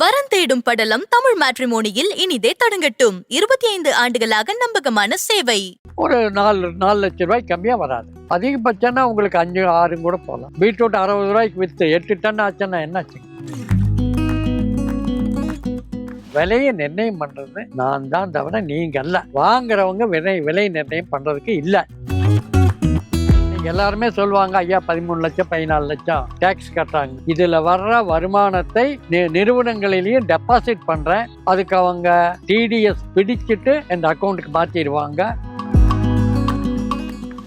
வரன் தேடும் படலம் தமிழ் மேட்ரிமோனியில் இனிதே தொடங்கட்டும். இருபத்தி ஐந்து ஆண்டுகளாக நம்பகமான சேவை. ஒரு நாலு நாலு லட்ச ரூபாய் கம்மியாக வராது. அதிகபட்சம்னா உங்களுக்கு அஞ்சு ஆறு கூட போகலாம். பீட்ரூட் அறுபது ரூபாய்க்கு விற்று எட்டு டன் ஆச்சுன்னா என்னாச்சு? விலையை நிர்ணயம் பண்றது நான் தான் தவிர நீங்க அல்ல வாங்குறவங்க விலை விலை நிர்ணயம் பண்றதுக்கு இல்லை. எல்லாருமே சொல்லுவாங்க ஐயா பதிமூணு லட்சம் பதினாலு லட்சம் டேக்ஸ் கட்டுறாங்க. இதுல வர்ற வருமானத்தை நிறுவனங்களிலேயும் டெபாசிட் பண்றேன். அதுக்கு அவங்க டிடிஎஸ் பிடிச்சிட்டு இந்த அக்கௌண்ட்டுக்கு மாத்திடுவாங்க.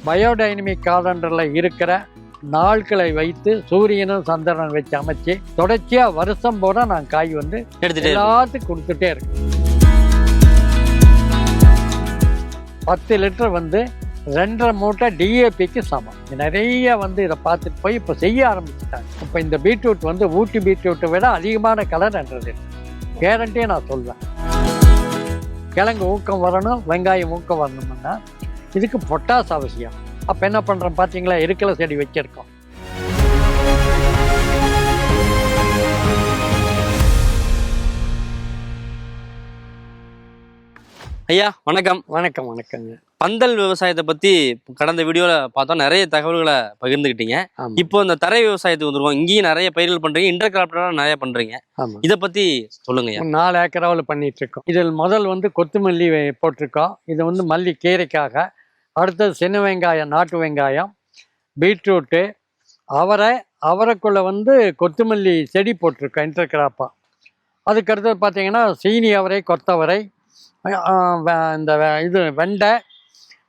பயோடைனமிக் காலண்டர்ல இருக்கிற நாட்களை வைத்து சூரியனும் சந்திரன் வச்சு அமைச்சு தொடர்ச்சியா வருஷம் பூரா நான் காய் வந்து. எல்லாத்துக்கும் கொடுத்துட்டே இருக்கு பத்து லிட்டர் வந்து ரெண்டரை மூட்டை டிஏபிக்கு சமம். நிறைய வந்து இதை பார்த்துட்டு போய் இப்போ செய்ய ஆரம்பிச்சுட்டாங்க. இப்போ இந்த பீட்ரூட் வந்து ஊட்டி பீட்ரூட்டை விட அதிகமான கலர் என்றது. கேரண்டியே நான் சொல்வேன் கிழங்கு ஊக்கம் வரணும் வெங்காயம் ஊக்கம் வரணும்னா இதுக்கு பொட்டாஸ் அவசியம். அப்போ என்ன பண்ணுறோம் பார்த்தீங்களா இருக்கல செடி வச்சிருக்கோம். ஐயா வணக்கம். வணக்கம் வணக்கங்க பந்தல் விவசாயத்தை பத்தி கடந்த வீடியோல பார்த்தோம். நிறைய தகவல்களை பகிர்ந்துக்கிட்டீங்க இப்போ இந்த தரை விவசாயத்துக்கு வந்துருவோம் இங்கேயும் நிறைய பயிர்கள் பண்றீங்க. இன்டர் கிராப்டரா நிறைய பண்றீங்க. இத பத்தி சொல்லுங்க நாலு ஏக்கராவில் பண்ணிட்டு இருக்கோம் இதில் முதல் வந்து கொத்துமல்லி போட்டிருக்கோம். இது வந்து மல்லி கீரைக்காக. அடுத்தது சின்ன வெங்காயம் நாட்டு வெங்காயம் பீட்ரூட்டு அவரை அவரைக்குள்ள வந்து கொத்துமல்லி செடி போட்டிருக்கோம் இன்டர் கிராப்பாக அதுக்கடுத்தது பார்த்தீங்கன்னா சீனி அவரை கொத்தவரை இந்த இது வெண்டை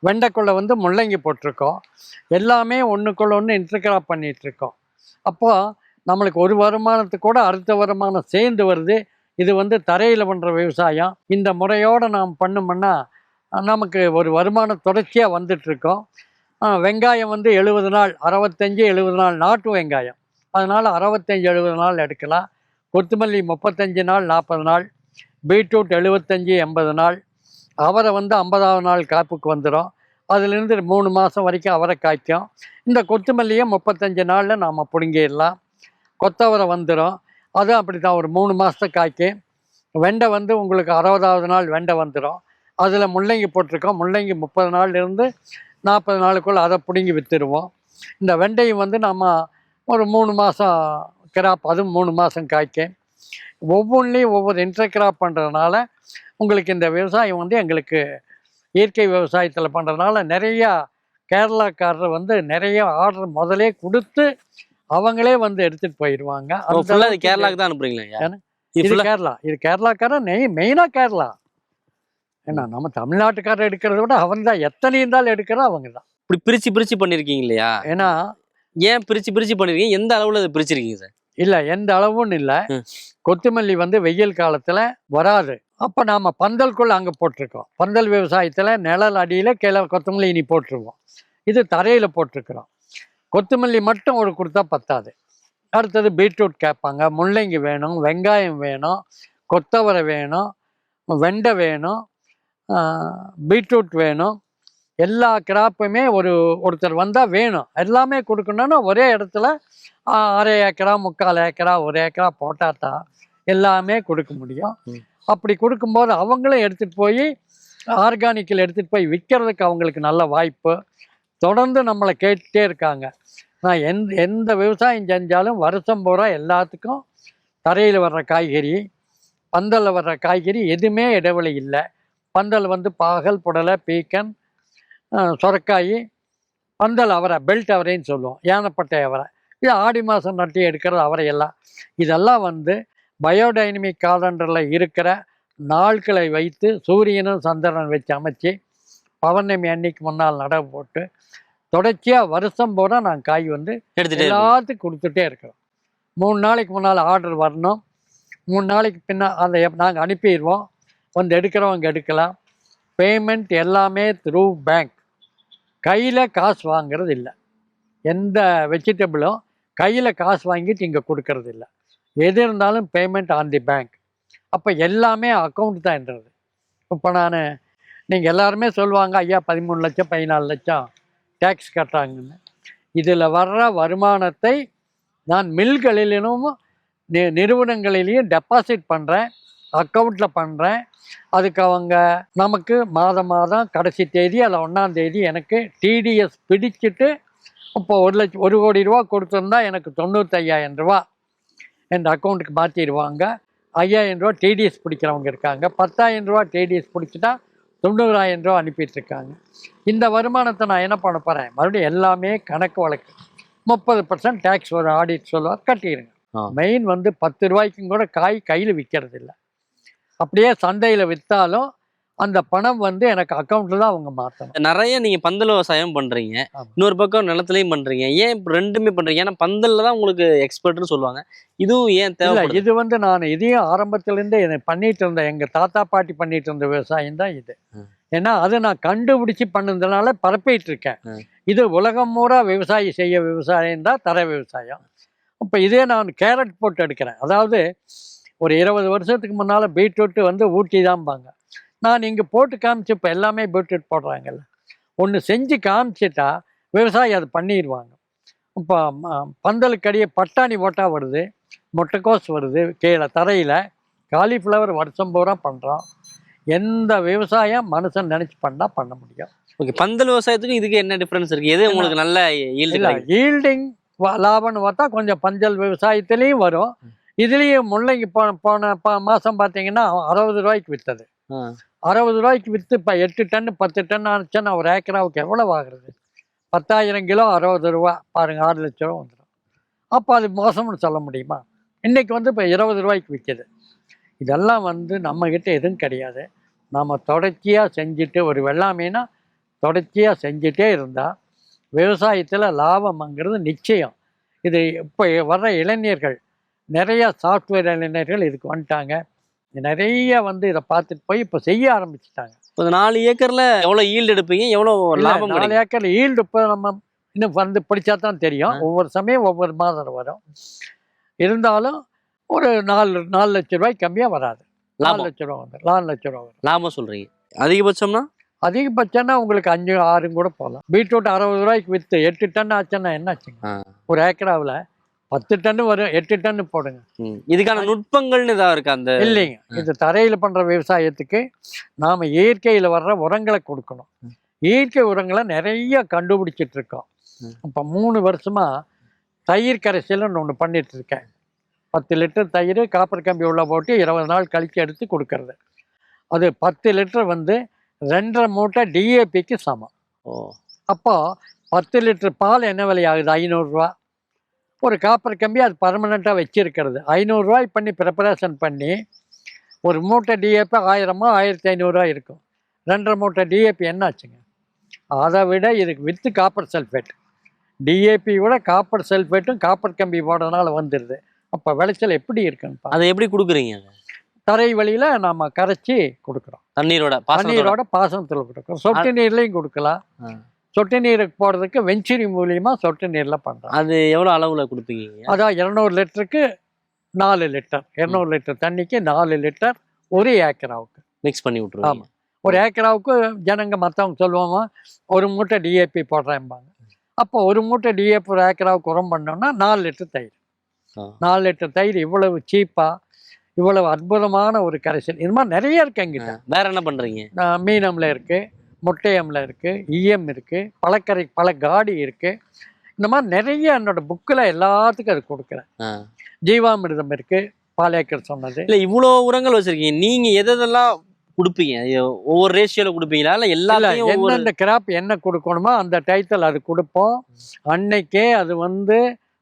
வெண்டைக்குள்ள வந்து முள்ளங்கி போட்டிருக்கோம். எல்லாமே ஒன்றுக்குள்ள ஒன்று இன்டர்கிராப் பண்ணிகிட்ருக்கோம் அப்போது அப்போ நம்மளுக்கு ஒரு வருமானத்துக்கு கூட அடுத்த வருமானம் சேர்ந்து வருது. இது வந்து தரையில் பண்ணுற விவசாயம். இந்த முறையோடு நாம் பண்ணோம்னா நமக்கு ஒரு வருமானம் தொடர்ச்சியாக வந்துட்டுருக்கோம். வெங்காயம் வந்து எழுபது நாள் அறுபத்தஞ்சி எழுபது நாள் நாட்டு வெங்காயம். அதனால் அறுபத்தஞ்சு எழுபது நாள் எடுக்கலாம். கொத்தமல்லி முப்பத்தஞ்சு நாள் நாற்பது நாள். பீட்ரூட் எழுபத்தஞ்சு எண்பது நாள். அவரை வந்து ஐம்பதாவது நாள் காப்புக்கு வந்துடும் அதுலேருந்து மூணு மாதம் வரைக்கும் அவரை காய்க்கும். இந்த கொத்தமல்லியை முப்பத்தஞ்சு நாளில் நாம் பிடுங்கிடலாம். கொத்தவரை வந்துடும் அதுவும் அப்படி தான் ஒரு மூணு மாதத்தை காய்க்கும் வெண்டை வந்து உங்களுக்கு அறுபதாவது நாள் வெண்டை வந்துடும் அதில் முள்ளங்கி போட்டிருக்கோம். முள்ளங்கி முப்பது நாள்லேருந்து நாற்பது நாளுக்குள்ளே அதை பிடுங்கி விற்றுருவோம் இந்த வெண்டையும் வந்து நம்ம ஒரு மூணு மாதம் கிராப் அதுவும் மூணு மாதம் காய்க்கும் ஒவ்வொன்றிலையும் ஒவ்வொரு இன்டர் கிராப் பண்ணுறதுனால உங்களுக்கு இந்த விவசாயம் வந்து எங்களுக்கு இயற்கை விவசாயத்தில் பண்ணுறதுனால நிறையா கேரளாக்காரர் வந்து நிறைய ஆர்டர் முதலே கொடுத்து அவங்களே வந்து எடுத்துட்டு போயிடுவாங்க அளவுக்கு கேரளாக்கு தான் அனுப்புறீங்களா இது கேரளா. இது கேரளாக்காரன் நெய் மெயினாக கேரளா. ஏன்னா நம்ம தமிழ்நாட்டுக்காரர் எடுக்கிறத விட அவன் தான் எத்தனை இருந்தாலும் எடுக்கிறோம் அவங்க தான். இப்படி பிரிச்சு பிரிச்சு பண்ணிருக்கீங்க இல்லையா? ஏன்னா ஏன் பிரிச்சு பிரிச்சு பண்ணிருக்கீங்க? எந்த அளவுல அதை பிரிச்சிருக்கீங்க சார்? இல்லை எந்த அளவும் இல்லை. கொத்துமல்லி வந்து வெயில் காலத்தில் வராது. அப்போ நாம் பந்தல்குள்ளே அங்கே போட்டிருக்கோம். பந்தல் விவசாயத்தில் நிழல் அடியில் கீழே கொத்தமல்லி இனி போட்டிருக்கோம் இது தரையில் போட்டிருக்கிறோம். கொத்தமல்லி மட்டும் ஒரு கொடுத்தா பத்தாது. அடுத்தது பீட்ரூட் கேட்பாங்க. முள்ளங்கி வேணும் வெங்காயம் வேணும் கொத்தவரை வேணும் வெண்டை வேணும் பீட்ரூட் வேணும். எல்லா கிராப்புமே ஒரு ஒருத்தர் வந்தால் வேணும். எல்லாமே கொடுக்கணும்னா ஒரே இடத்துல அரை ஏக்கரா முக்கால் ஏக்கரா ஒரு ஏக்கரா போட்டால் தான் எல்லாமே கொடுக்க முடியும். அப்படி கொடுக்கும்போது அவங்களும் எடுத்துகிட்டு போய் ஆர்கானிக்கில் எடுத்துகிட்டு போய் விற்கிறதுக்கு அவங்களுக்கு நல்ல வாய்ப்பு. தொடர்ந்து நம்மளை கேட்டுட்டே இருக்காங்க. நான் எந்த எந்த விவசாயம் செஞ்சாலும் வருஷம் பூரா எல்லாத்துக்கும் தரையில் வர்ற காய்கறி பந்தலில் வர்ற காய்கறி எதுவுமே இடைவெளி இல்லை. பந்தல் வந்து பாகல் புடலை பீக்கன் சொரக்காய் பந்தல் அவரை பெல்ட் அவரைன்னு சொல்லுவோம் யானைப்பட்டை அவரை. இது ஆடி மாதம் நட்டி எடுக்கிறது அவரை எல்லாம் இதெல்லாம் வந்து பயோடைனமிக் காலண்டரில் இருக்கிற நாட்களை வைத்து சூரியனும் சந்திரன் வச்சு அமைச்சு பௌர்ணமி அன்னைக்கு முன்னால் நடவு போட்டு தொடர்ச்சியாக வருஷம் பூரா நான் காய் வந்து. எல்லாத்துக்கும் கொடுத்துட்டே இருக்கிறோம். மூணு நாளைக்கு முன்னால் ஆர்டர் வரணும். மூணு நாளைக்கு பின்னா அந்த நாங்கள் அனுப்பிடுவோம். வந்து எடுக்கிறவங்க எடுக்கலாம். பேமெண்ட் எல்லாமே த்ரூ பேங்க் கையில் காசு வாங்கிறது இல்லை. எந்த வெஜிடபிளும் கையில் காசு வாங்கிட்டு இங்கே கொடுக்கறது இல்லை. எது இருந்தாலும் பேமெண்ட் ஆன் தி பேங்க் அப்போ எல்லாமே அக்கௌண்ட் தான்ன்றது இப்போ நான் நீங்கள் எல்லாருமே சொல்லுவாங்க ஐயா பதிமூணு லட்சம் பதினாலு லட்சம் டேக்ஸ் கட்டுறாங்கன்னு. இதில் வர்ற வருமானத்தை நான் மில்களிலும் நி நிறுவனங்களிலையும் டெபாசிட் பண்ணுறேன் அக்கௌண்ட்டில் பண்ணுறேன் அதுக்கு அவங்க நமக்கு மாதம் மாதம் கடைசி தேதி அல்ல ஒன்றாம் தேதி எனக்கு டிடிஎஸ் பிடிச்சிட்டு இப்போ ஒரு லட்சம் ஒரு கோடி ரூபா கொடுத்துருந்தா எனக்கு தொண்ணூத்தையாயிரம் ரூபா என் அக்கௌண்ட்டுக்கு மாற்றிடுவாங்க ஐயாயிரம் ரூபா டிடிஎஸ் பிடிக்கிறவங்க இருக்காங்க. பத்தாயிரம் ரூபா டிடிஎஸ் பிடிச்சிட்டா தொண்ணூறாயிரம் ரூபா அனுப்பிட்டு இருக்காங்க. இந்த வருமானத்தை நான் என்ன பண்ண போகிறேன் மறுபடியும் எல்லாமே கணக்கு வழக்கு. முப்பது பர்சன்ட் டேக்ஸ் ஒரு ஆடிட் சொல்லுவார். கட்டிடுங்க. மெயின் வந்து பத்து ரூபாய்க்கும் கூட காய் கையில் விற்கிறது இல்லை அப்படியே சந்தையில் விற்றாலும் அந்த பணம் வந்து எனக்கு அக்கௌண்ட்டில் தான் அவங்க மாற்றணும் நிறைய நீங்க பந்தல் விவசாயம் பண்றீங்க. இன்னொரு பக்கம் நிலத்துலயும் பண்றீங்க. ஏன் இப்ப ரெண்டுமே பண்றீங்க? ஏன்னா பந்தல்ல தான் உங்களுக்கு எக்ஸ்பர்ட்னு சொல்லுவாங்க. இதுவும் ஏன் தேவைப்படுது? இது வந்து நான் இதையும் ஆரம்பத்துலேருந்தே என்னை பண்ணிட்டு இருந்தேன் எங்கள் தாத்தா பாட்டி பண்ணிட்டு இருந்த விவசாயம் தான் இது. ஏன்னா அதை நான் கண்டுபிடிச்சி பண்ணதுனால பரப்பிட்டு இருக்கேன். இது உலகம் பூரா விவசாயி செய்ய விவசாயம் தான் தர விவசாயம். இப்போ இதே நான் கேரட் போட்டு எடுக்கிறேன். அதாவது ஒரு இருபது வருஷத்துக்கு முன்னால் பீட்ரூட் வந்து ஊட்டி தான்பாங்க நான் இங்கே போட்டு காமிச்சு இப்போ எல்லாமே பீட்ரூட் போடுறாங்கல்ல. ஒன்று செஞ்சு காமிச்சிட்டா விவசாயி அதை பண்ணிடுவாங்க இப்போ பந்தலுக்கடியே பட்டாணி போட்டால் வருது முட்டைக்கோஸ் வருது கீழே தரையில் காலிஃப்ளவர் வருஷம் பூரா பண்ணுறோம் எந்த விவசாயம் மனுஷன் நினச்சி பண்ணால் பண்ண முடியும். ஓகே பந்தல் விவசாயத்துக்கும் இதுக்கு என்ன டிஃபரன்ஸ் இருக்கு? எது உங்களுக்கு நல்ல ஈல்டிங் லாபம்னு பார்த்தா கொஞ்சம் பஞ்சல் விவசாயத்துலேயும் வரும். இதுலேயும் முள்ளங்கி போன போன மாதம் பார்த்தீங்கன்னா அறுபது ரூபாய்க்கு விற்றது அறுபது ரூபாய்க்கு விற்று இப்போ எட்டு டன்னு பத்து டன் ஆச்சுன்னா ஒரு ஏக்கராவுக்கு எவ்வளோ ஆகுறது? பத்தாயிரம் கிலோ அறுபது ரூபா. பாருங்க ஆறு லட்ச ரூபா வந்துடும் அப்போ அது மோசம்னு சொல்ல முடியுமா? இன்னைக்கு வந்து இப்போ இருபது ரூபாய்க்கு விற்கிது இதெல்லாம் வந்து நம்மக்கிட்ட எதுவும் கிடையாது. நாம் தொடர்ச்சியாக செஞ்சுட்டு ஒரு வெள்ளாமைனா தொடர்ச்சியாக செஞ்சுட்டே இருந்தால் விவசாயத்தில் லாபம்ங்கிறது நிச்சயம். இது இப்போ வர்ற இளைஞர்கள் நிறைய சாஃப்ட்வேர் இளைஞர்கள் இதுக்கு வந்துட்டாங்க. நிறைய வந்து இதை பார்த்துட்டு போய் இப்போ செய்ய ஆரம்பிச்சிட்டாங்க. இப்போ நாலு ஏக்கர்ல எவ்வளவு ஈல்டு எடுப்பீங்க? எவ்வளவு இல்ல, லாபம் நாலு கிடைக்கும்? ஏக்கர் ஈல்டு இப்போ நம்ம இன்னும் வந்து பிடிச்சா தான் தெரியும். ஒவ்வொரு சமயம் ஒவ்வொரு மாதம் வரும். இருந்தாலும் ஒரு நாலு நாலு லட்ச ரூபாய் கம்மியாக வராது. நாலு லட்ச ரூபா வந்துடும் நாலு லட்ச ரூபா வரும். லாபம் சொல்றீங்க. அதிகபட்சம்னா? அதிகபட்சம்னா உங்களுக்கு அஞ்சு ஆறும் கூட போகலாம். பீட்ரூட் அறுபது ரூபாய்க்கு விற்று எட்டு டன் ஆச்சுன்னா என்ன ஆச்சுங்க. ஒரு ஏக்கராவில் பத்து டன்னு வரும் எட்டு டன்னு போடுங்க. இதுக்கான நுட்பங்கள்னு ஏதாவது இருக்கு அந்த இல்லைங்க. இது தரையில் பண்ணுற விவசாயத்துக்கு நாம் இயற்கையில் வர்ற உரங்களை கொடுக்கணும். இயற்கை உரங்களை நிறைய கண்டுபிடிச்சிட்டு இருக்கோம். இப்போ மூணு வருஷமா தயிர் கரைசல்னு ஒன்று பண்ணிட்டு இருக்கேன். பத்து லிட்டர் தயிர் காப்பர் கம்பி உள்ள போட்டு இருபது நாள் கழிச்சு எடுத்து கொடுக்கறது. அது பத்து லிட்டர் வந்து ரெண்டரை மூட்டை டிஏபிக்கு சமம். ஓ. அப்போ பத்து லிட்டர் பால் என்ன விலையாகுது ஐநூறுரூவா ஒரு காப்பர் கம்பி அது பர்மனெண்ட்டாக வச்சிருக்கிறது. ஐநூறுரூவாய் பண்ணி ப்ரிப்பரேஷன் பண்ணி ஒரு மூட்டை டிஏபி ஆயிரமோ ஆயிரத்தி ஐநூறுரூவா இருக்கும். ரெண்டரை மூட்டை டிஏபி என்ன ஆச்சுங்க அதை விட இதுக்கு வித்து காப்பர் சல்ஃபேட் டிஏபி விட காப்பர் சல்ஃபேட்டும் காப்பர் கம்பி போடுறதுனால வந்துடுது அப்போ விளைச்சல் எப்படி இருக்குன்னு. அதை எப்படி கொடுக்குறீங்க? தரை வழியில் நாம் கரைச்சி கொடுக்குறோம். தண்ணீரோட தண்ணீரோட பாசனத்தில் கொடுக்குறோம். சொட்டு நீர்லையும் கொடுக்கலாம். சொட்டு நீருக்கு போடுறதுக்கு வெஞ்சுரி மூலியமா சொட்டு நீரில் பண்ணுறோம் அது எவ்வளவு அளவுல கொடுப்பீங்க அதான் இரநூறு லிட்டருக்கு நாலு லிட்டர் இரநூறு லிட்டர் தண்ணிக்கு நாலு லிட்டர் ஒரு ஏக்கராவுக்கு. மிக்ஸ் பண்ணி விட்டுருவாங்க. ஒரு ஏக்கராவுக்கு ஜனங்க மற்றவங்க சொல்லுவாங்க ஒரு மூட்டை டிஏபி போடுறேன்பாங்க அப்போ ஒரு மூட்டை டிஏபி ஒரு ஏக்கராவுக்கு உரம் பண்ணோம்னா நாலு லிட்டர் தயிர். நாலு லிட்டர் தயிர் இவ்வளவு சீப்பாக இவ்வளவு அற்புதமான ஒரு கரைசல். இது மாதிரி நிறைய இருக்கு எங்கிட்ட வேற என்ன பண்றீங்க? ஆஹ் மீனம்ல இருக்கு. முட்டையம்ல இருக்கு ஈயம் இருக்கு பழக்கரை பல காடி இருக்கு. இந்த மாதிரி நிறைய என்னோட புக்கில் எல்லாத்துக்கும் அது கொடுக்குறேன். ஜீவாமிர்தம் இருக்கு பாலேக்கர் சொன்னது. இல்ல இவ்வளவு உரங்கள் வச்சிருக்கீங்க. நீங்க எதெல்லாம் கொடுப்பீங்க? ஒவ்வொரு ரேஷியோல கொடுப்பீங்களா? இல்ல எல்லாத்தையும் எந்தெந்த கிராப் என்ன கொடுக்கணுமோ அந்த டைத்தில் அது கொடுப்போம். அன்னைக்கே அது வந்து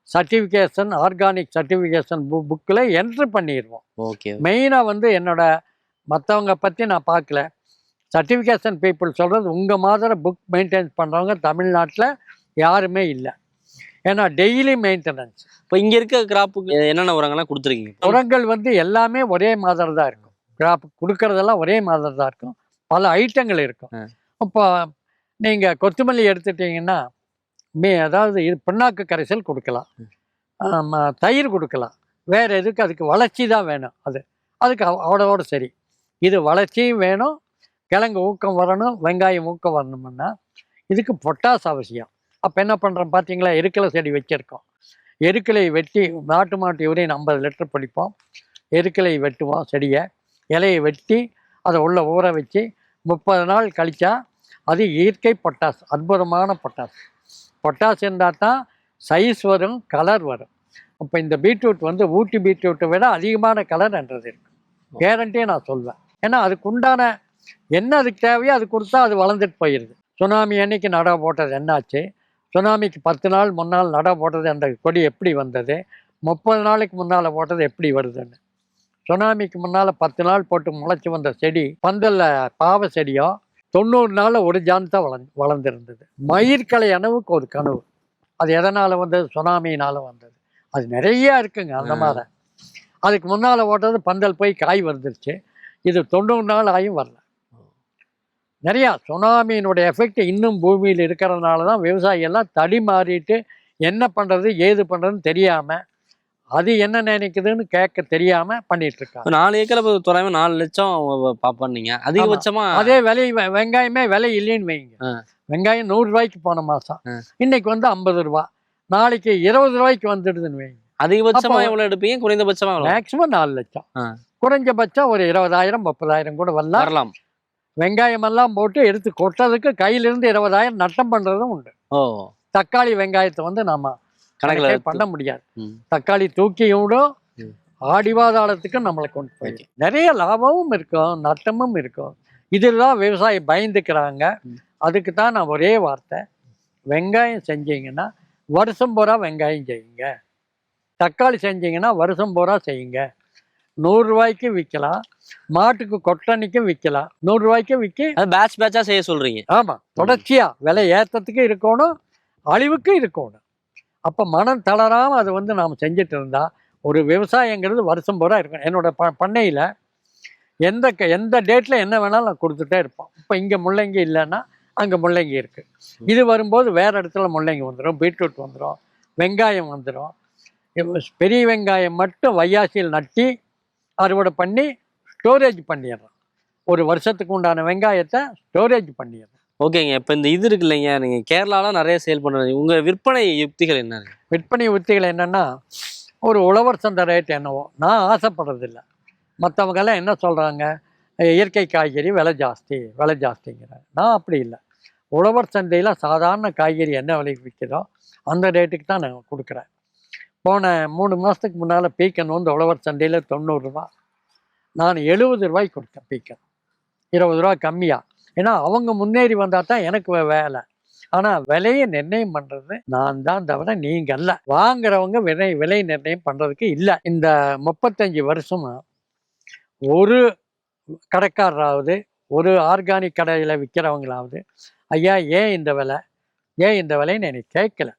சர்டிஃபிகேஷன் ஆர்கானிக் சர்டிஃபிகேஷன் புக்கில் என்ட்ரு பண்ணிடுவோம் ஓகே மெயினாக வந்து என்னோட மற்றவங்க பற்றி நான் பார்க்கல. சர்டிஃபிகேஷன் பீப்புள் சொல்கிறது உங்கள் மாதிரி புக் மெயின்டைன் பண்ணுறவங்க தமிழ்நாட்டில் யாருமே இல்லை. ஏன்னா டெய்லி மெயின்டெனன்ஸ் இப்போ இங்க இருக்க கிராப்புக்கு என்னென்ன உரங்கள்லாம் கொடுத்துருக்கீங்க உரங்கள் வந்து எல்லாமே ஒரே மாதிரி தான் இருக்கும். கிராப் கொடுக்கறதெல்லாம் ஒரே மாதிரி தான் இருக்கும். பல ஐட்டங்கள் இருக்கும். இப்போ நீங்கள் கொத்தமல்லி எடுத்துட்டீங்கன்னா மே அதாவது இது பிண்ணாக்கு கரைசல் கொடுக்கலாம். தயிர் கொடுக்கலாம். வேறு எதுக்கு? அதுக்கு வளர்ச்சி தான் வேணும். அது அதுக்கு அவ- அவ்வளோட சரி. இது வளர்ச்சியும் வேணும் கிழங்கு ஊக்கம் வரணும் வெங்காயம் ஊக்கம் வரணும்னா இதுக்கு பொட்டாஸ் அவசியம். அப்போ என்ன பண்ணுறோம் பார்த்தீங்களா இருக்கலை செடி வச்சுருக்கோம். எருக்களை வெட்டி நாட்டு மாட்டு யூரின் ஐம்பது லிட்டர் பிடிப்போம். எருக்களை வெட்டுவோம் செடியை. இலையை வெட்டி அதை உள்ள ஊற வச்சு முப்பது நாள் கழிச்சா அது இயற்கை பொட்டாஸ் அற்புதமான பொட்டாஸ் பொட்டாஸ் இருந்தால் தான் சைஸ் வரும் கலர் வரும். இப்போ இந்த பீட்ரூட் வந்து ஊட்டி பீட்ரூட்டை விட அதிகமான கலர் என்றது இருக்கு. கேரண்டியே நான் சொல்வேன். ஏன்னா அதுக்கு உண்டான என்ன அதுக்கு தேவையோ அது கொடுத்தா அது வளர்ந்துட்டு போயிடுது. சுனாமி அன்னைக்கு நட போட்டது என்னாச்சு? சுனாமிக்கு பத்து நாள் முன்னால் நட போட்டது அந்த கொடி எப்படி வந்தது? முப்பது நாளைக்கு முன்னால் போட்டது எப்படி வருதுன்னு. சுனாமிக்கு முன்னால் பத்து நாள் போட்டு முளைச்சி வந்த செடி பந்தல்ல பாவ செடியோ தொண்ணூறு நாளில் ஒரு ஜான் தான் வளர்ந்து வளர்ந்துருந்தது மயிர்கலை அணவுக்கு ஒரு கனவு. அது எதனால் வந்தது? சுனாமியினால் வந்தது. அது நிறைய இருக்குங்க அந்த மாதிரி. அதுக்கு முன்னால் ஓட்டது பந்தல் போய் காய் வந்துருச்சு. இது தொண்ணூறு நாள் ஆயும் வரல. நிறையா சுனாமியினுடைய எஃபெக்ட் இன்னும் பூமியில் இருக்கிறதுனால தான் விவசாயி எல்லாம் தடி மாறிட்டு என்ன பண்ணுறது ஏது பண்ணுறதுன்னு தெரியாமல் அது என்ன நினைக்குதுன்னு கேட்க தெரியாமல் பண்ணிட்டு இருக்காங்க நாலு ஏக்கர் தோராயமா நாலு லட்சம் பாப்பான்னீங்க அதிகபட்சமா அதே விலை வெங்காயமே விலை இல்லைன்னு வைங்க. வெங்காயம் நூறு ரூபாய்க்கு போன மாசம். இன்னைக்கு வந்து ஐம்பது ரூபா. நாளைக்கு இருபது ரூபாய்க்கு வந்துடுதுன்னு வைங்க. அதிகபட்சமா எவ்வளவு எடுப்பீங்க? குறைந்தபட்சமா மேக்சிமம் நாலு லட்சம். குறைஞ்சபட்சம் ஒரு இருபதாயிரம் முப்பதாயிரம் கூட வரலாம். வரலாம். வெங்காயம் எல்லாம் போட்டு எடுத்து கொட்டுறதுக்கு கையிலிருந்து இருபதாயிரம் நட்டம் பண்றதும் உண்டு. ஓ. தக்காளி வெங்காயத்தை வந்து நாம கணக்குல கணக்கே பண்ண முடியாது. தக்காளி தூக்கி விடும். ஆடிவாதாளத்துக்கு நம்மளை கொண்டு போய் Okay. நிறைய லாபமும் இருக்கும் நட்டமும் இருக்கும். இதெல்லாம் விவசாயி பயந்துக்கிறாங்க. அதுக்கு தான் நான் ஒரே வார்த்தை. வெங்காயம் செஞ்சீங்கன்னா வருஷம் பூரா வெங்காயம் செய்யுங்க. தக்காளி செஞ்சீங்கன்னா வருஷம் பூரா செய்யுங்க. நூறு ரூபாய்க்கு விற்கலாம் மாட்டுக்கு கொட்டணிக்கும் விற்கலாம் நூறு ரூபாய்க்கு விற்க அது பேட்ச் பேட்சா செய்ய சொல்றீங்க. ஆமா. தொடர்ச்சியா விலை ஏத்தத்துக்கு இருக்கணும் அழிவுக்கு இருக்கணும். அப்ப மனம் தளராம அது வந்து நாம் செஞ்சுட்டு இருந்தா ஒரு விவசாயங்கிறது வருஷம் பூரா இருக்கும். என்னோட ப பண்ணையில எந்த க- எந்த டேட்ல என்ன வேணாலும் நான் கொடுத்துட்டே இருப்போம். இப்போ இங்க முள்ளங்கி இல்லைன்னா அங்க முள்ளங்கி இருக்கு. இது வரும்போது வேற இடத்துல முள்ளங்கி வந்துடும் பீட்ரூட் வந்துடும் வெங்காயம் வந்துடும் பெரிய வெங்காயம் மட்டும் வையாசியில் நட்டி அறுவடை பண்ணி ஸ்டோரேஜ் பண்ணிடுறோம். ஒரு வருஷத்துக்கு உண்டான வெங்காயத்தை ஸ்டோரேஜ் பண்ணிடுறோம். ஓகேங்க இப்ப இந்த இது இருக்கு இல்லைங்க நீங்க கேரளால நிறைய சேல் பண்றீங்க. உங்க விற்பனை யுக்திகள் என்ன? விற்பனை உத்திகள் என்னன்னா ஒரு உழவர் சந்தை ரேட் என்னவோ நான் ஆசைப்படுறதில்ல. மற்றவங்கெல்லாம் என்ன சொல்கிறாங்க இயற்கை காய்கறி விலை ஜாஸ்தி விலை ஜாஸ்திங்கிறாங்க. நான் அப்படி இல்லை. உழவர் சந்தையில் சாதாரண காய்கறி என்ன விலைக்கு விற்கிதோ அந்த ரேட்டுக்கு தான் நான் கொடுக்குறேன். போன மூணு மாதத்துக்கு முன்னால் பீக்கன் வந்து உழவர் சந்தையில் தொண்ணூறுரூவா நான் எழுபது ரூபாய்க்கு கொடுத்தேன் பீக்கன். இருபது ரூபா கம்மியாக ஏன்னா அவங்க முன்னேறி வந்தால் தான் எனக்கு வேலை. ஆனால் விலையை நிர்ணயம் பண்ணுறது நான் தான் தவிர நீங்கள் அல்ல. வாங்குறவங்க விலை விலை நிர்ணயம் பண்ணுறதுக்கு இல்லை. இந்த முப்பத்தஞ்சு வருஷம் ஒரு கடைக்காரராவது ஒரு ஆர்கானிக் கடையில் விற்கிறவங்களாவது ஐயா ஏன் இந்த விலை? ஏன் இந்த விலைன்னு எனக்கு கேட்கல.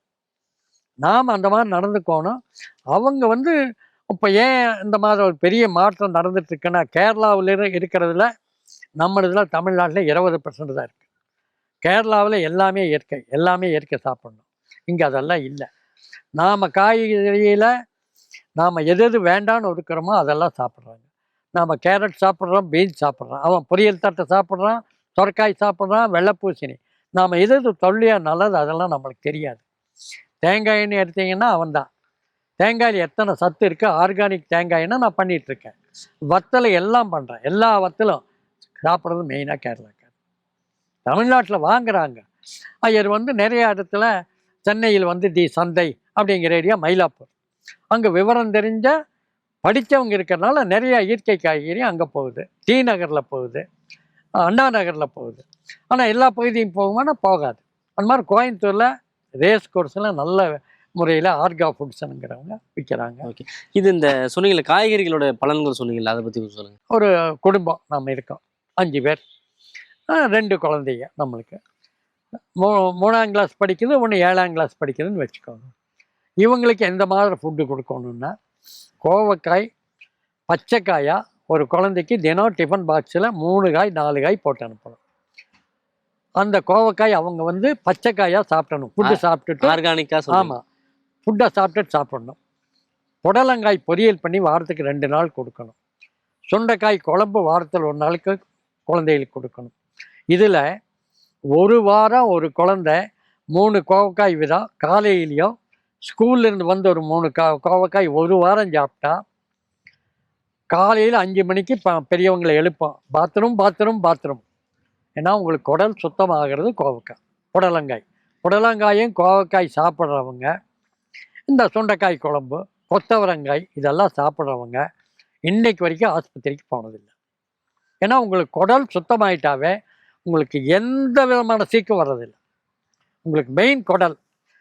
நாம் அந்த மாதிரி நடந்துக்கோணும் அவங்க வந்து இப்போ ஏன் இந்த மாதிரி ஒரு பெரிய மாற்றம் நடந்துட்டுருக்குன்னா கேரளாவில் இருக்கிறதுல நம்ம தமிழ்நாட்டில் இருபது பர்சன்ட் தான் இருக்குது கேரளாவில் எல்லாமே இயற்கை எல்லாமே இயற்கை சாப்பிட்ணும். இங்கே அதெல்லாம் இல்லை. நாம் காய்கறியில் நாம் எது எது வேண்டான்னு ஒதுக்குறோமோ அதெல்லாம் சாப்பிட்றாங்க. நாம் கேரட் சாப்பிட்றோம் பீன்ஸ் சாப்பிட்றோம். அவன் பொரியல் தட்டை சாப்பிட்றான் சொரக்காய் சாப்பிட்றான் வெள்ளைப்பூசணி நாம் எது எது தொல்லியாக நல்லது அதெல்லாம் நம்மளுக்கு தெரியாது. தேங்காய்னு எடுத்தீங்கன்னா அவன் தான் தேங்காயில் எத்தனை சத்து இருக்குது ஆர்கானிக் தேங்காய்னா நான் பண்ணிகிட்ருக்கேன் வத்தலை எல்லாம் பண்ணுறேன் எல்லா வத்தலும் சாப்பிட்றது மெயினாக கேரளாக்காரர் தமிழ்நாட்டில் வாங்குறாங்க. ஐயர் வந்து நிறைய இடத்துல சென்னையில் வந்து தி சந்தை அப்படிங்கிற ஏரியா மயிலாப்பூர். அங்கே விவரம் தெரிஞ்ச படித்தவங்க இருக்கிறனால நிறையா இயற்கை காய்கறி அங்கே போகுது. டி நகரில் போகுது. அண்ணா நகரில் போகுது. ஆனால் எல்லா பகுதியும் போகுமானா போகாது. அந்த மாதிரி கோயம்புத்தூரில் ரேஸ் கோர்ஸில் நல்ல முறையில் ஆர்கா ஃபுட்ஸுங்கிறவங்க விற்கிறாங்க இது இந்த சொன்னீங்கல்ல காய்கறிகளோட பலன்கள் சொன்னீங்கல்ல அதை பத்தி கொஞ்சம் சொல்லுங்க. ஒரு குடும்பம் நம்ம இருக்கோம். அஞ்சு பேர். ரெண்டு குழந்தைங்க நம்மளுக்கு. மூ மூணாம் கிளாஸ் படிக்குது ஒன்று ஏழாம் கிளாஸ் படிக்குதுன்னு வச்சுக்கோங்க. இவங்களுக்கு எந்த மாதிரி ஃபுட்டு கொடுக்கணுன்னா கோவக்காய் பச்சைக்காயா ஒரு குழந்தைக்கு தினம் டிஃபன் பாக்ஸில் மூணு காய் நாலு காய் போட்டு அனுப்பணும். அந்த கோவக்காய் அவங்க வந்து பச்சைக்காயாக சாப்பிடணும். ஃபுட்டு சாப்பிட்டுட்டு ஆர்கானிக்கா சொல்லுங்க ஆமாம் ஃபுட்டை சாப்பிட்டுட்டு சாப்பிடணும். புடலங்காய் பொரியல் பண்ணி வாரத்துக்கு ரெண்டு நாள் கொடுக்கணும். சுண்டைக்காய் குழம்பு வாரத்தில் ஒரு நாளுக்கு குழந்தைகளுக்கு கொடுக்கணும். இதில் ஒரு வாரம் ஒரு குழந்தை மூணு கோவக்காய் விதம் காலையிலையும் ஸ்கூல்ல இருந்து வந்து ஒரு மூணு கா கோவக்காய் ஒரு வாரம் சாப்பிட்டா காலையில் அஞ்சு மணிக்கு ப பெரியவங்களை எழுப்போம். பாத்ரூம் பாத்ரூம் பாத்ரூம் ஏன்னா உங்களுக்கு குடல் சுத்தமாகிறது கோவக்காய் புடலங்காய். புடலங்காயும் கோவக்காய் சாப்பிட்றவங்க இந்த சுண்டைக்காய் குழம்பு கொத்தவரங்காய் இதெல்லாம் சாப்பிட்றவங்க இன்னைக்கு வரைக்கும் ஆஸ்பத்திரிக்கு போனதில்லை. ஏன்னா உங்களுக்கு குடல் சுத்தமாயிட்டாவே உங்களுக்கு எந்த விதமான சீக்கம் வர்றதில்லை. உங்களுக்கு மெயின் குடல்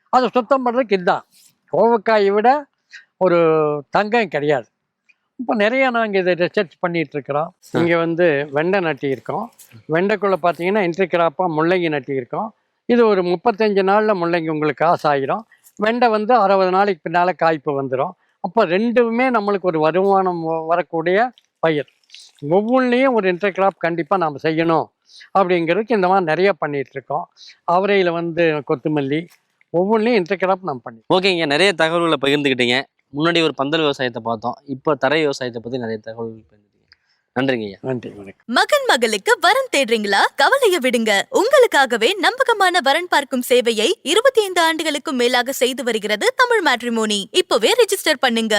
அதை சுத்தம் பண்ணுறதுக்கு இதுதான் கோவக்காயை விட ஒரு தங்கம் கிடையாது. இப்போ நிறைய நாங்கள் இதை ரிசர்ச் பண்ணிட்டு இருக்கிறோம். இங்கே வந்து வெண்டை நட்டி இருக்கோம். வெண்டைக்குள்ளே பார்த்தீங்கன்னா இன்ட்ரி கிராப்பாக முள்ளங்கி நட்டி இருக்கோம். இது ஒரு முப்பத்தஞ்சு நாளில் முள்ளங்கி உங்களுக்கு காசு வெண்டை வந்து அறுபது நாளைக்கு பின்னால் காய்ப்பு வந்துடும் அப்போ ரெண்டுமே நம்மளுக்கு ஒரு வருமானம் வரக்கூடிய பயிர். ஒவ்வொன்றிலையும் ஒரு இன்டர் கிராப் கண்டிப்பாக நாம் செய்யணும் அப்படிங்கிறதுக்கு இந்த மாதிரி நிறைய பண்ணிட்டு இருக்கோம். அவரையில் வந்து கொத்தமல்லி ஒவ்வொன்றிலையும் இன்டர் கிராப் நாம் பண்ணி ஓகேங்க நிறைய தகவல்களை பகிர்ந்துக்கிட்டீங்க. முன்னாடி ஒரு பந்தல் விவசாயத்தை பார்த்தோம். இப்போ தரை விவசாயத்தை பற்றி நிறைய தகவல்கள் பகிர்ந்துக்கிட்டீங்க நன்றிங்க ஐயா. நன்றி வணக்கம். மகன் மகளுக்கு வரன் தேடுறீங்களா? கவலைய விடுங்க. உங்களுக்காகவே நம்பகமான வரன் பார்க்கும் சேவையை இருபத்தி ஐந்து ஆண்டுகளுக்கும் மேலாக செய்து வருகிறது தமிழ் மேட்ரிமோனி. இப்பவே ரெஜிஸ்டர் பண்ணுங்க.